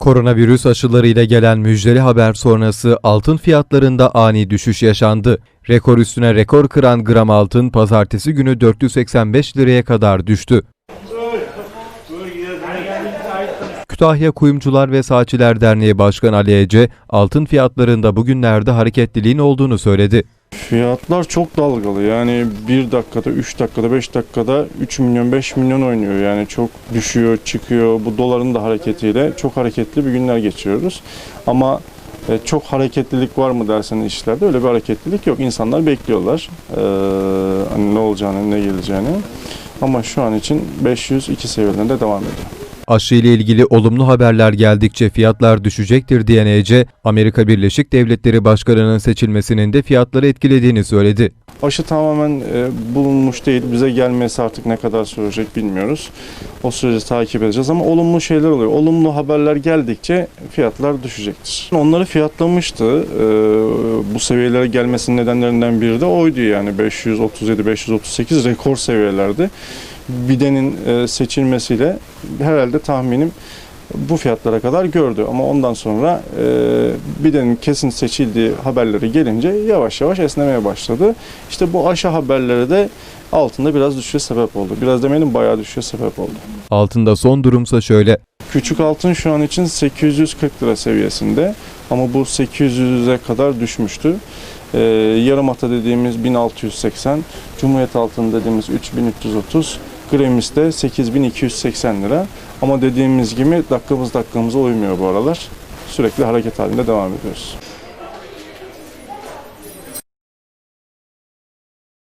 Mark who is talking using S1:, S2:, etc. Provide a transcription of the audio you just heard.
S1: Koronavirüs aşılarıyla gelen müjdeli haber sonrası altın fiyatlarında ani düşüş yaşandı. Rekor üstüne rekor kıran gram altın pazartesi günü 485 liraya kadar düştü. Kütahya Kuyumcular ve Saatçiler Derneği Başkanı Ali Ece, altın fiyatlarında bugünlerde hareketliliğin olduğunu söyledi.
S2: Fiyatlar çok dalgalı yani 1 dakikada, 3 dakikada, 5 dakikada 3 milyon, 5 milyon oynuyor. Yani çok düşüyor, çıkıyor. Bu doların da hareketiyle çok hareketli bir günler geçiriyoruz. Ama e, çok hareketlilik var mı derseniz işlerde öyle bir hareketlilik yok. İnsanlar bekliyorlar e, hani ne olacağını, ne geleceğini. Ama şu an için 502 seviyelerinde devam ediyor.
S1: Aşı ile ilgili olumlu haberler geldikçe fiyatlar düşecektir diyen Ece, Amerika Birleşik Devletleri Başkanı'nın seçilmesinin de fiyatları etkilediğini söyledi.
S2: Aşı tamamen e, bulunmuş değil. Bize gelmesi artık ne kadar sürecek bilmiyoruz. O süreci takip edeceğiz ama olumlu şeyler oluyor. Olumlu haberler geldikçe fiyatlar düşecektir. Onları fiyatlamıştı. E, bu seviyelere gelmesinin nedenlerinden biri de oydu yani 537-538 rekor seviyelerde. Bide'nin e, seçilmesiyle herhalde tahminim bu fiyatlara kadar gördü. Ama ondan sonra e, Biden'in kesin seçildiği haberleri gelince yavaş yavaş esnemeye başladı. İşte bu aşı haberleri de altında biraz düşüşe sebep oldu. Biraz demeyelim bayağı düşüşe sebep oldu.
S1: Altında son durumsa şöyle.
S2: Küçük altın şu an için 840 lira seviyesinde ama bu 800'e kadar düşmüştü. Ee, yarım ata dediğimiz 1680, Cumhuriyet altın dediğimiz 3330, Gremis de 8280 lira. Ama dediğimiz gibi dakikamız dakikamıza uymuyor bu aralar. Sürekli hareket halinde devam ediyoruz.